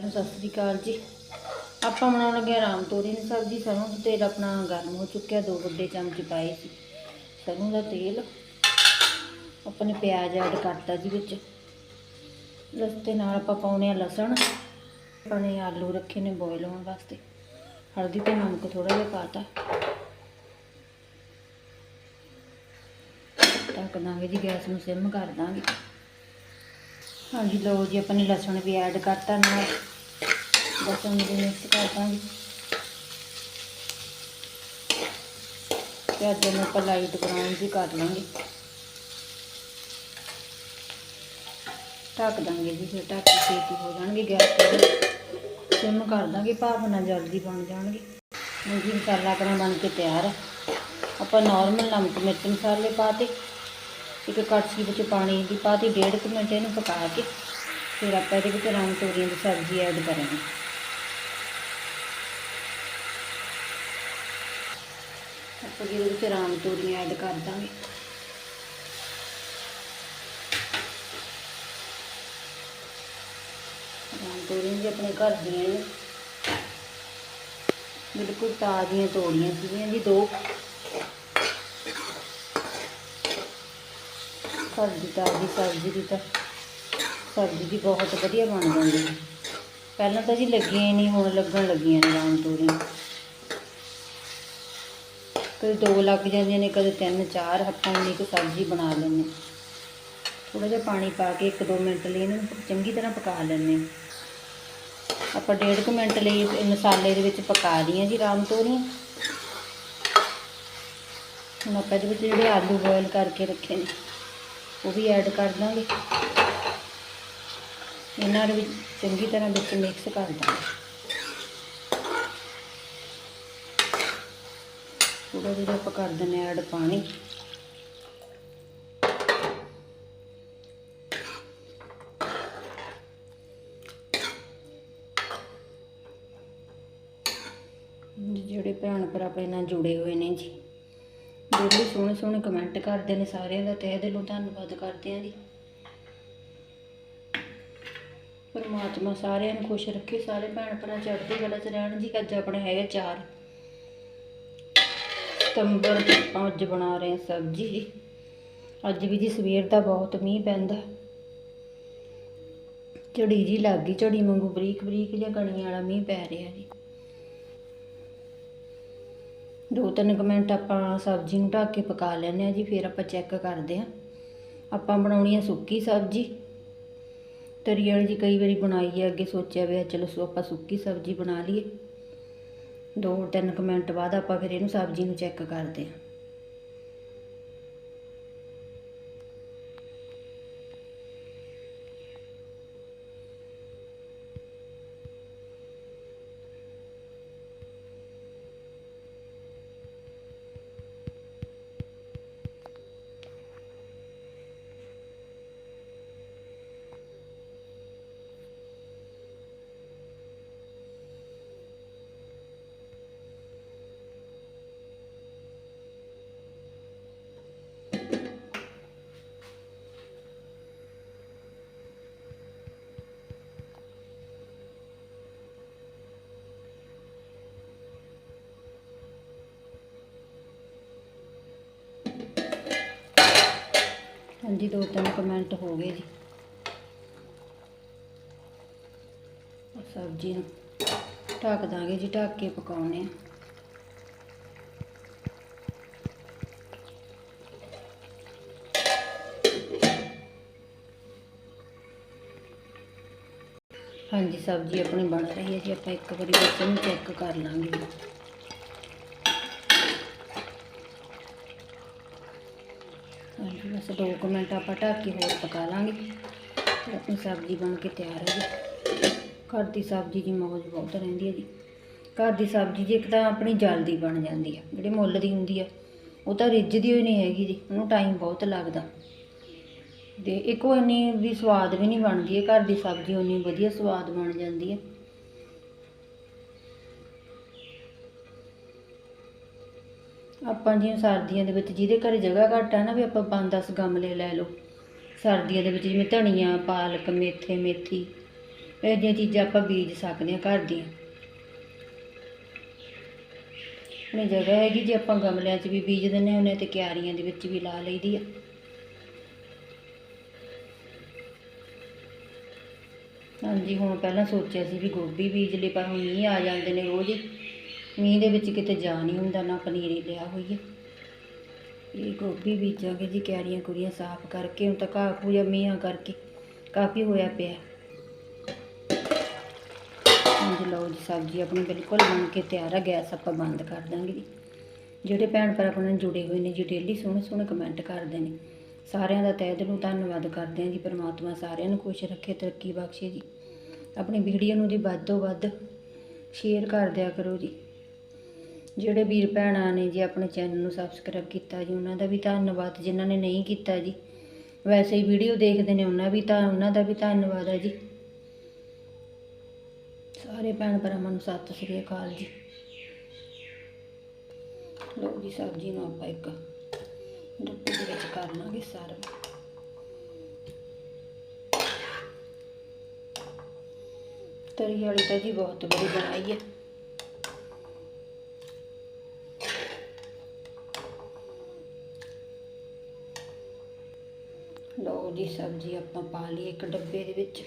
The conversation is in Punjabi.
ਸਤਿ ਸ੍ਰੀ ਅਕਾਲ ਜੀ। ਆਪਾਂ ਬਣਾਉਣ ਲੱਗੇ ਆਰਾਮ ਰਾਮ ਤੋਰੀ ਦੀ ਸਬਜ਼ੀ। ਸਰੋਂ ਦਾ ਤੇਲ ਆਪਣਾ ਗਰਮ ਹੋ ਚੁੱਕਿਆ, ਦੋ ਵੱਡੇ ਚਮਚ ਪਾਏ ਸੀ। ਸਰੋਂ ਦਾ ਤੇਲ ਆਪਾਂ ਨੇ ਪਿਆਜ਼ ਐਡ ਕਰਤਾ ਜੀ ਵਿੱਚ। ਰਸਤੇ ਨਾਲ ਆਪਾਂ ਪਾਉਣੇ ਆ ਲਸਣ। ਆਪਣੇ ਆਲੂ ਰੱਖੇ ਨੇ ਬੋਇਲ ਹੋਣ ਵਾਸਤੇ। ਹਲਦੀ ਤੇ ਨਮਕ ਥੋੜਾ ਜਿਹਾ ਪਾਤਾ ਢੱਕ ਦਾਂਗੇ ਜੀ, ਗੈਸ ਨੂੰ ਸਿਮ ਕਰ ਦਾਂਗੇ। ਹਾਂਜੀ ਲਓ ਜੀ, ਆਪਾਂ ਨੇ ਲਸਣ ਵੀ ਐਡ ਕਰਤਾ ਨਾਲ। ਲਸਣ ਨੂੰ ਮਿਕਸ ਕਰ ਦਾਂਗੇ। ਪਿਆਜ਼ਾਂ ਨੂੰ ਆਪਾਂ ਲਾਈਟ ਬਰਾਊਨ ਜੀ ਕਰ ਲਾਂਗੇ। ਢੱਕ ਦਾਂਗੇ ਜੀ, ਫਿਰ ਢੱਕ ਕੇ ਛੇਤੀ ਹੋ ਜਾਣਗੇ ਗੈਸ ਤੇ। ਸਿਮ ਕਰ ਦਾਂਗੇ, ਭਾਫ ਨਾਲ ਜਲਦੀ ਬਣ ਜਾਣਗੇ। ਹੁਣ ਜੀ ਮਸਾਲਾ ਆਪਣਾ ਬਣ ਕੇ ਤਿਆਰ ਹੈ ਆਪਾਂ ਨਾਰਮਲ ਨਮਕ ਮਿਰਚ ਮਸਾਲੇ ਪਾਤੇ ਇੱਕ ਕੜਛੀ ਵਿੱਚ ਪਾਣੀ ਦੀ ਪਾਤੀ ਡੇਢ ਕੁ ਮਿੰਟ ਇਹਨੂੰ ਪਕਾ ਕੇ, ਫਿਰ ਆਪਾਂ ਇਹਦੇ ਵਿੱਚ ਰਾਮ ਤੋਰੀਆਂ ਦੀ ਸਬਜ਼ੀ ਐਡ ਕਰਾਂਗੇ। ਉਹਦੇ ਇਹਦੇ ਵਿੱਚ ਰਾਮ ਤੋਰੀਆਂ ਐਡ ਕਰ ਦਾਂਗੇ ਰਾਮ ਤੋਰੀਆਂ ਜੀ ਆਪਣੇ ਘਰ ਦੀਆਂ ਨੇ। ਬਿਲਕੁਲ ਤਾਜ਼ੀਆਂ ਤੋੜੀਆਂ ਸੀਗੀਆਂ ਜੀ ਦੋ। ਘਰ ਦੀ ਤਾਜ਼ੀ ਸਬਜ਼ੀ ਦੀ ਤਾਂ ਸਬਜ਼ੀ ਦੀ ਬਹੁਤ ਵਧੀਆ ਬਣ ਜਾਂਦੀ। ਹੈ ਪਹਿਲਾਂ ਤਾਂ ਜੀ ਲੱਗੀਆਂ ਹੀ ਨਹੀਂ, ਹੁਣ ਲੱਗਣ ਲੱਗੀਆਂ ਨੇ ਰਾਮ ਤੋਰੀਆਂ। ਕਦੇ ਦੋ ਲੱਗ ਜਾਂਦੀਆਂ ਨੇ, ਕਦੇ ਤਿੰਨ, ਚਾਰ ਆਪਾਂ ਉਨੀ ਕੁ ਸਬਜ਼ੀ ਬਣਾ ਲੈਂਦੇ ਥੋੜਾ ਜਿਹਾ ਪਾਣੀ ਪਾ ਕੇ 1-2 ਮਿੰਟ ਲਈ ਇਹਨੂੰ ਚੰਗੀ ਤਰ੍ਹਾਂ ਪਕਾ ਲੈਂਦੇ ਹਾਂ। ਆਪਾਂ ਡੇਢ ਕੁ ਮਿੰਟ ਲਈ ਮਸਾਲੇ ਦੇ ਵਿੱਚ ਪਕਾ ਲਈਆਂ ਜੀ ਰਾਮ ਤੋਰੀਆਂ। ਹੁਣ ਆਪਾਂ ਇਹਦੇ ਵਿੱਚ ਜਿਹੜੇ ਆਲੂ ਬੋਇਲ ਕਰਕੇ ਰੱਖੇ ਨੇ, ਉਹ ਵੀ ਐਡ ਕਰ ਦਾਂਗੇ। ਇਹਨਾਂ ਦੇ ਵਿੱਚ ਚੰਗੀ ਤਰ੍ਹਾਂ ਵਿੱਚ ਮਿਕਸ ਕਰ ਦਾਂਗੇ। ਥੋੜਾ ਜਿਹਾ ਆਪਾਂ ਕਰ ਦਿੰਦੇ ਐਡ ਪਾਣੀ। ਜਿਹੜੇ ਭੈਣ ਭਰਾ ਆਪਣੇ ਨਾਲ ਜੁੜੇ ਹੋਏ ਨੇ ਜੀ, ਜਿਹੜੇ ਸੋਹਣੇ ਸੋਹਣੇ ਕਮੈਂਟ ਕਰਦੇ ਨੇ ਸਾਰਿਆਂ ਦਾ ਤਹਿ ਦਿਲੋਂ ਧੰਨਵਾਦ ਕਰਦੇ ਹਾਂ ਜੀ। ਪਰਮਾਤਮਾ ਸਾਰਿਆਂ ਨੂੰ ਖੁਸ਼ ਰੱਖੇ, ਸਾਰੇ ਭੈਣ ਭਰਾ ਚੜ੍ਹਦੀ ਕਲਾ ਚ ਰਹਿਣ ਜੀ, ਅੱਜ ਆਪਣੇ ਹੈਗੇ ਚਾਰ। ਸਤੰਬਰ ਆਪਾਂ ਅੱਜ ਬਣਾ ਰਹੇ ਹਾਂ ਸਬਜ਼ੀ। ਜੀ ਅੱਜ ਵੀ ਜੀ ਸਵੇਰ ਦਾ ਬਹੁਤ ਮੀਂਹ ਪੈਂਦਾ। ਝੜੀ ਜੀ ਲੱਗ ਗਈ, ਝੜੀ ਵਾਂਗੂ ਬਰੀਕ ਬਰੀਕ ਜਿਹਾ ਕਣੀਆਂ ਵਾਲਾ ਮੀਂਹ ਪੈ ਰਿਹਾ ਜੀ। ਦੋ ਤਿੰਨ ਕੁ ਮਿੰਟ ਆਪਾਂ ਸਬਜ਼ੀ ਨੂੰ ਢੱਕ ਕੇ ਪਕਾ ਲੈਂਦੇ ਆ ਜੀ, ਫਿਰ ਆਪਾਂ ਚੈੱਕ ਕਰਦੇ ਆ ਆਪਾਂ ਬਣਾਉਣੀ ਆ ਸੁੱਕੀ ਸਬਜ਼ੀ। ਤਰੀ ਵਾਲੀ ਜੀ ਕਈ ਵਾਰੀ ਬਣਾਈ ਹੈ ਅੱਗੇ ਸੋਚਿਆ ਵੀ ਚਲੋ ਸੋ ਆਪਾਂ ਸੁੱਕੀ ਸਬਜ਼ੀ ਬਣਾ ਲਈਏ। ਦੋ ਤਿੰਨ ਕੁ ਮਿੰਟ ਬਾਅਦ ਆਪਾਂ ਫਿਰ ਇਹਨੂੰ ਸਬਜ਼ੀ ਨੂੰ ਚੈੱਕ ਕਰਦੇ ਹਾਂ। ਹਾਂਜੀ, ਦੋ ਤਿੰਨ ਕੁ ਮਿੰਟ ਹੋ ਗਏ ਜੀ। ਸਬਜ਼ੀ ਨੂੰ ਢੱਕ ਦਾਂਗੇ ਜੀ, ਢੱਕ ਕੇ ਪਕਾਉਣੇ ਆ। ਹਾਂਜੀ, ਸਬਜ਼ੀ ਆਪਣੀ ਬਣ ਰਹੀ ਹੈ ਜੀ, ਆਪਾਂ ਇੱਕ ਵਾਰੀ ਬਸ ਇਹਨੂੰ ਚੈੱਕ ਕਰ ਲਾਂਗੇ ਜੀ ਹਾਂਜੀ ਬਸ ਦੋ ਕੁ ਮਿੰਟ ਆਪਾਂ ਢੱਕ ਕੇ ਹੋਰ ਪਕਾ ਲਾਂਗੇ। ਫਿਰ ਆਪਣੀ ਸਬਜ਼ੀ ਬਣ ਕੇ ਤਿਆਰ ਹੈ ਜੀ ਘਰ ਦੀ ਸਬਜ਼ੀ ਦੀ ਮੌਜ ਬਹੁਤ ਰਹਿੰਦੀ ਹੈ ਜੀ। ਘਰ ਦੀ ਸਬਜ਼ੀ ਜੇ ਇੱਕ ਤਾਂ ਆਪਣੀ ਜਲਦੀ ਬਣ ਜਾਂਦੀ ਹੈ ਜਿਹੜੀ ਮੁੱਲ ਦੀ ਹੁੰਦੀ ਆ, ਉਹ ਤਾਂ ਰਿੱਝਦੀ ਹੋਈ ਨਹੀਂ ਹੈਗੀ ਜੀ, ਉਹਨੂੰ ਟਾਈਮ ਬਹੁਤ ਲੱਗਦਾ। ਤੇ ਇੱਕ ਉਹ ਇੰਨੀ ਵੀ ਸਵਾਦ ਵੀ ਨਹੀਂ ਬਣਦੀ ਹੈ, ਘਰ ਦੀ ਸਬਜ਼ੀ ਉਨੀ ਵਧੀਆ ਸਵਾਦ ਬਣ ਜਾਂਦੀ ਹੈ। ਆਪਾਂ ਜਿਵੇਂ ਸਰਦੀਆਂ ਦੇ ਵਿੱਚ ਜਿਹਦੇ ਘਰੇ ਜਗ੍ਹਾ ਘੱਟ ਆ ਨਾ ਵੀ ਆਪਾਂ 5-10 ਗਮਲੇ ਲੈ ਲਓ। ਸਰਦੀਆਂ ਦੇ ਵਿੱਚ ਜਿਵੇਂ ਧਨੀਆ, ਪਾਲਕ, ਮੇਥੇ, ਮੇਥੀ, ਇਹ ਜਿਹੀਆਂ ਚੀਜ਼ਾਂ ਆਪਾਂ ਬੀਜ ਸਕਦੇ ਹਾਂ ਘਰ ਦੀਆਂ। ਆਪਣੀ ਜਗ੍ਹਾ ਹੈਗੀ ਜੇ ਆਪਾਂ ਗਮਲਿਆਂ 'ਚ ਵੀ ਬੀਜ ਦਿੰਨੇ ਹੁੰਦੇ ਤੇ ਕਿਆਰੀਆਂ ਦੇ ਵਿੱਚ ਵੀ ਲਾ ਲਈਦੀ ਆ। ਹਾਂਜੀ, ਹੁਣ ਪਹਿਲਾਂ ਸੋਚਿਆ ਸੀ ਵੀ ਗੋਭੀ ਬੀਜ ਲਈ, ਪਰ ਹੁਣ ਮੀਂਹ ਆ ਜਾਂਦੇ ਨੇ ਰੋਜ਼ ਹੀ। ਮੀਂਹ ਦੇ ਵਿੱਚ ਕਿਤੇ ਜਾ ਨਹੀਂ ਹੁੰਦਾ, ਨਾ ਪਨੀਰੀ ਲਿਆ ਹੋਈਏ ਹੈ ਇਹ ਗੋਭੀ ਬੀਜਾਂਗੇ ਜੀ, ਕਿਆਰੀਆਂ ਕੁੜੀਆਂ ਸਾਫ਼ ਕਰਕੇ, ਹੁਣ ਤਾਂ ਘਾਹ ਪੂਜਾ ਮੀਂਹਾਂ ਕਰਕੇ ਕਾਫੀ ਹੋਇਆ ਪਿਆ। ਹਾਂਜੀ ਲਓ ਜੀ, ਸਬਜ਼ੀ ਆਪਣੀ ਬਿਲਕੁਲ ਬਣ ਕੇ ਤਿਆਰ ਆ, ਗੈਸ ਆਪਾਂ ਬੰਦ ਕਰ ਦਾਂਗੇ ਜੀ। ਜਿਹੜੇ ਭੈਣ ਭਰਾ ਆਪਣੇ ਨਾਲ ਜੁੜੇ ਹੋਏ ਨੇ ਜੀ, ਡੇਲੀ ਸੋਹਣੇ ਸੋਹਣੇ ਕਮੈਂਟ ਕਰਦੇ ਨੇ। ਸਾਰਿਆਂ ਦਾ ਤਹਿ ਦਿਲੋਂ ਧੰਨਵਾਦ ਕਰਦੇ ਹਾਂ ਜੀ, ਪਰਮਾਤਮਾ ਸਾਰਿਆਂ ਨੂੰ ਖੁਸ਼ ਰੱਖੇ, ਤਰੱਕੀ ਬਖਸ਼ੇ ਜੀ। ਆਪਣੀ ਵੀਡੀਓ ਨੂੰ ਜੀ ਵੱਧ ਤੋਂ ਵੱਧ ਸ਼ੇਅਰ ਕਰ ਦਿਆ ਕਰੋ ਜੀ। ਜਿਹੜੇ ਵੀਰ ਭੈਣਾਂ ਨੇ ਜੀ ਆਪਣੇ ਚੈਨਲ ਨੂੰ ਸਬਸਕ੍ਰਾਈਬ ਕੀਤਾ ਜੀ, ਉਹਨਾਂ ਦਾ ਵੀ ਧੰਨਵਾਦ, ਜਿਨ੍ਹਾਂ ਨੇ ਨਹੀਂ ਕੀਤਾ ਜੀ। ਵੈਸੇ ਹੀ ਵੀਡੀਓ ਦੇਖਦੇ ਨੇ, ਉਹਨਾਂ ਵੀ ਤਾਂ, ਉਹਨਾਂ ਦਾ ਵੀ ਧੰਨਵਾਦ ਹੈ ਜੀ। ਸਾਰੇ ਭੈਣ ਭਰਾਵਾਂ ਨੂੰ ਸਤਿ ਸ੍ਰੀ ਅਕਾਲ ਜੀ। ਲਓ ਜੀ, ਸਬਜ਼ੀ ਨੂੰ ਆਪਾਂ ਇੱਕ ਡੱਬੇ ਦੇ ਵਿੱਚ ਕਰ ਲਾਂਗੇ ਸਰਵ ਤਰੀ ਵਾਲੀ ਤਾਂ ਜੀ ਬਹੁਤ ਬੜੀ ਬਣਾਈ ਹੈ। ਉਹਦੀ ਸਬਜ਼ੀ ਆਪਾਂ ਪਾ ਲਈ ਇੱਕ ਡੱਬੇ ਦੇ ਵਿੱਚ।